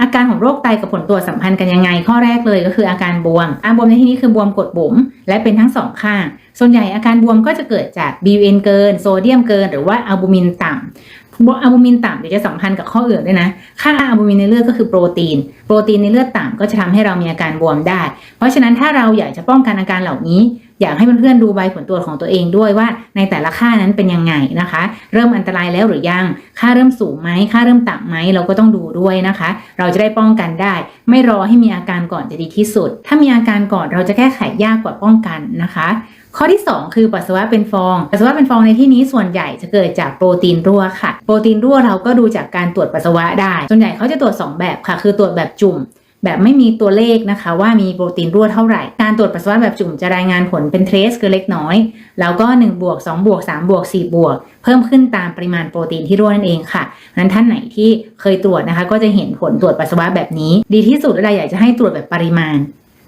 อาการของโรคไตกับผลตรวจสัมพันธ์กันยังไง ข้อแรกเลยก็คืออาการบวมอาบวมในที่นี้คือบวมกดบุ๋มและเป็นทั้งสองข้างส่วนใหญ่อาการบวมก็จะเกิดจาก BUN เกิน โซเดียมเกิน หรือว่าอัลบูมินต่ำ อัลบูมินต่ำเดี๋ยวจะสัมพันธ์กับข้ออื่นด้วยนะ ค่าอัลบูมินในเลือดก็คือโปรตีน โปรตีนในเลือดต่ำก็จะทำให้เรามีอาการบวมได้ เพราะฉะนั้นถ้าเราอยากจะป้องกันอาการเหล่านี้ อยากให้เพื่อนๆดูใบผลตรวจของตัวเองด้วยว่า ในแต่ละค่านั้นเป็นยังไงนะคะ เริ่มอันตรายแล้วหรือยัง ค่าเริ่มสูงไหมค่าเริ่มต่ำไหมเราก็ต้องดูด้วยนะคะ เราจะได้ป้องกันได้ ไม่รอให้มีอาการก่อนจะดีที่สุด ถ้ามีอาการก่อนเราจะแก้ไขยากกว่าป้องกันนะคะข้อที่ 2 คือปัสสาวะเป็นฟอง ปัสสาวะเป็นฟองในที่นี้ส่วนใหญ่จะเกิดจากโปรตีนรั่วค่ะ โปรตีนรั่วเราก็ดูจากการตรวจปัสสาวะได้ ส่วนใหญ่เขาจะตรวจ 2 แบบค่ะ คือตรวจแบบจุ่ม แบบไม่มีตัวเลขนะคะ ว่ามีโปรตีนรั่วเท่าไหร่ การตรวจปัสสาวะแบบจุ่มจะรายงานผลเป็นเทรสคือเล็กน้อย แล้วก็1บวก2บวก3บวก4บวก เพิ่มขึ้นตามปริมาณโปรตีนที่รั่วนั่นเองค่ะนั้นท่านไหนที่เคยตรวจนะคะ ก็จะเห็นผลตรวจปัสสาวะแบบนี้ ดีที่สุดเราอยากจะให้ตรวจแบบปริมาณ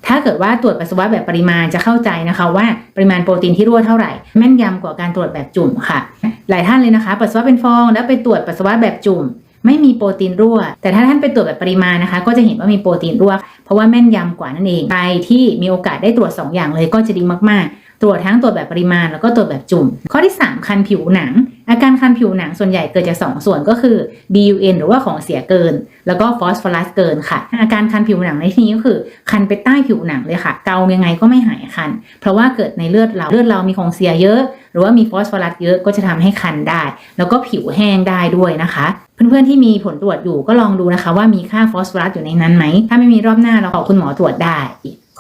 ถ้าเกิดว่าตรวจปัสสาวะแบบปริมาณจะเข้าใจนะคะว่าปริมาณโปรตีนที่รั่วเท่าไหร่ แม่นยำกว่าการตรวจแบบจุ่มค่ะ หลายท่านเลยนะคะ ปัสสาวะเป็นฟองแล้วไปตรวจปัสสาวะแบบจุ่ม ไม่มีโปรตีนรั่ว แต่ถ้าท่านไปตรวจแบบปริมาณนะคะ ก็จะเห็นว่ามีโปรตีนรั่ว เพราะว่าแม่นยำกว่านั่นเองใครที่มีโอกาสได้ตรวจ 2 อย่างเลยก็จะดีมากๆ ตรวจทั้งตรวจแบบปริมาณแล้วก็ตรวจแบบจุ่ม ข้อที่ 3 คันผิวหนัง อาการคันผิวหนังส่วนใหญ่เกิดจากสองส่วนก็คือ BUN หรือว่าของเสียเกิน แล้วก็ฟอสฟอรัสเกินค่ะ อาการคันผิวหนังในที่นี้ก็คือ คันไปใต้ผิวหนังเลยค่ะ เกายังไงก็ไม่หายคัน เพราะว่าเกิดในเลือดเราเลือดเรามีของเสียเยอะ หรือว่ามีฟอสฟอรัสเยอะก็จะทำให้คันได้ แล้วก็ผิวแห้งได้ด้วยนะคะ เพื่อนๆที่มีผลตรวจอยู่ก็ลองดูนะคะ ว่ามีค่าฟอสฟอรัสอยู่ในนั้นไหมถ้าไม่มีรอบหน้าเราขอคุณหมอตรวจได้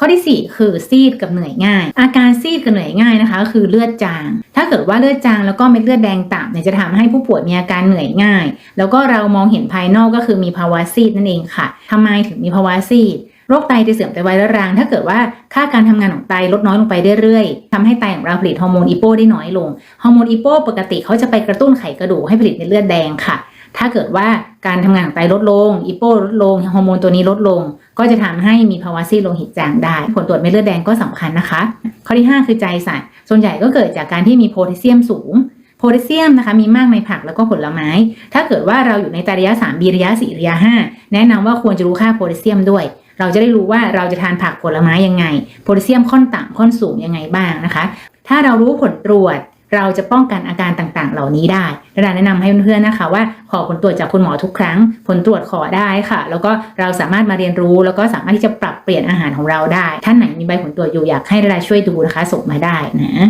ข้อที่ 4 คือซีดกับเหนื่อยง่าย อาการซีดกับเหนื่อยง่ายนะคะก็คือเลือดจาง ถ้าเกิดว่าเลือดจางแล้วก็เม็ดเลือดแดงต่ำเนี่ยจะทำให้ผู้ป่วยมีอาการเหนื่อยง่าย แล้วก็เรามองเห็นภายนอกก็คือมีภาวะซีดนั่นเองค่ะทำไมถึงมีภาวะซีด รคไตจะเสื่อมไตวายเรื้อรัง ถ้าเกิดว่าค่าการทำงานของไตลดน้อยลงไปเรื่อยๆทำให้ไตของเราผลิตฮอร์โมนอีโปได้น้อยลง ฮอร์โมนอีโปปกติเขาจะไปกระตุ้นไขกระดูกให้ผลิตในเลือดแดงค่ะ ถ้าเกิดว่าการทำงานของไตลดลง อีโปลดลง ฮอร์โมนตัวนี้ลดลง ก็จะทำให้มีภาวะซีโลหิตจางได้ ผลตรวจเม็ดเลือดแดงก็สำคัญนะคะ ข้อที่ 5 คือใจสั่น ส่วนใหญ่ก็เกิดจากการที่มีโพแทสเซียมสูงโพแทสเซียมนะคะมีมากในผักแล้วก็ผลไม้ ถ้าเกิดว่าเราอยู่ในตระยะ 3 B ระยะ 4 ระยะ 5 แนะนำว่าควรจะรู้ค่าโพแทสเซียมด้วย เราจะได้รู้ว่าเราจะทานผักผลไม้ยังไงโพแทสเซียมค่อนต่ำค่อนสูงยังไงบ้างนะคะ ถ้าเรารู้ผลตรวจเราจะป้องกันอาการต่างๆ เหล่านี้ได้และแนะนำให้เพื่อนๆนะคะ ว่าขอผลตรวจจากคุณหมอทุกครั้ง ผลตรวจขอได้ค่ะ แล้วก็เราสามารถมาเรียนรู้ แล้วก็สามารถที่จะปรับเปลี่ยนอาหารของเราได้ ท่านไหนมีใบผลตรวจอยู่อยากให้ดาราช่วยดูนะคะส่งมาได้นะ